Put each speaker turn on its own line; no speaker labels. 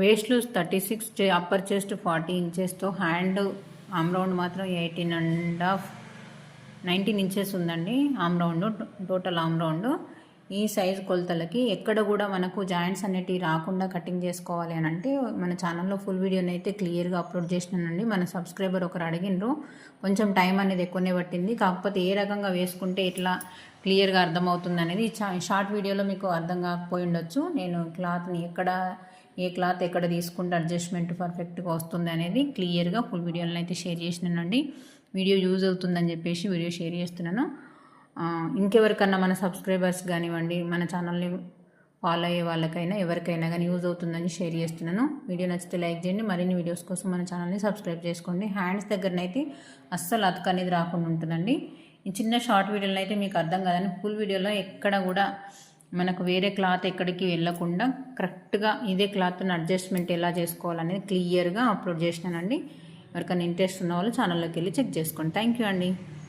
Waist loose thirty six upper chest forty ఇంచెస్తో hand arm round మాత్రం eighteen and half nineteen inches ఉందండి arm round total arm round. ఈ size కొలతలకి ఎక్కడ కూడా మనకు జాయింట్స్ అనేటివి రాకుండా కటింగ్ చేసుకోవాలి అని అంటే మన ఛానల్లో ఫుల్ వీడియోని అయితే క్లియర్గా అప్లోడ్ చేసినానండి. మన సబ్స్క్రైబర్ ఒకరు అడిగినరు కొంచెం టైం అనేది ఎక్కువనే పట్టింది. కాకపోతే ఏ రకంగా వేసుకుంటే ఇట్లా క్లియర్గా అర్థమవుతుంది అనేది చా- షార్ట్ వీడియోలో మీకు అర్థం కాకపోయి ఉండొచ్చు. నేను క్లాత్ని ఎక్కడ ఏ క్లాత్ ఎక్కడ తీసుకుంటే అడ్జస్ట్మెంట్ పర్ఫెక్ట్గా వస్తుంది అనేది క్లియర్గా ఫుల్ వీడియోలను అయితే షేర్ చేసినానండి. వీడియో యూజ్ అవుతుందని చెప్పేసి వీడియో షేర్ చేస్తున్నాను. ఇంకెవరికన్నా మన సబ్స్క్రైబర్స్ కానివ్వండి మన ఛానల్ని ఫాలో అయ్యే వాళ్ళకైనా ఎవరికైనా కానీ యూజ్ అవుతుందని షేర్ చేస్తున్నాను. వీడియో నచ్చితే లైక్ చేయండి. మరిన్ని వీడియోస్ కోసం మన ఛానల్ని సబ్స్క్రైబ్ చేసుకోండి. హ్యాండ్స్ దగ్గరనైతే అస్సలు అతక అనేది రాకుండా ఉంటుందండి. ఈ చిన్న షార్ట్ వీడియోలో అయితే మీకు అర్థం కాదని ఫుల్ వీడియోలో ఎక్కడ కూడా మనకు వేరే క్లాత్ ఎక్కడికి వెళ్ళకుండా కరెక్ట్గా ఇదే క్లాత్ని అడ్జస్ట్మెంట్ ఎలా చేసుకోవాలనేది క్లియర్గా అప్లోడ్ చేసినానండి. ఎవరికైనా ఇంట్రెస్ట్ ఉన్న వాళ్ళు ఛానల్లోకి వెళ్ళి చెక్ చేసుకోండి. థ్యాంక్ యూ అండి.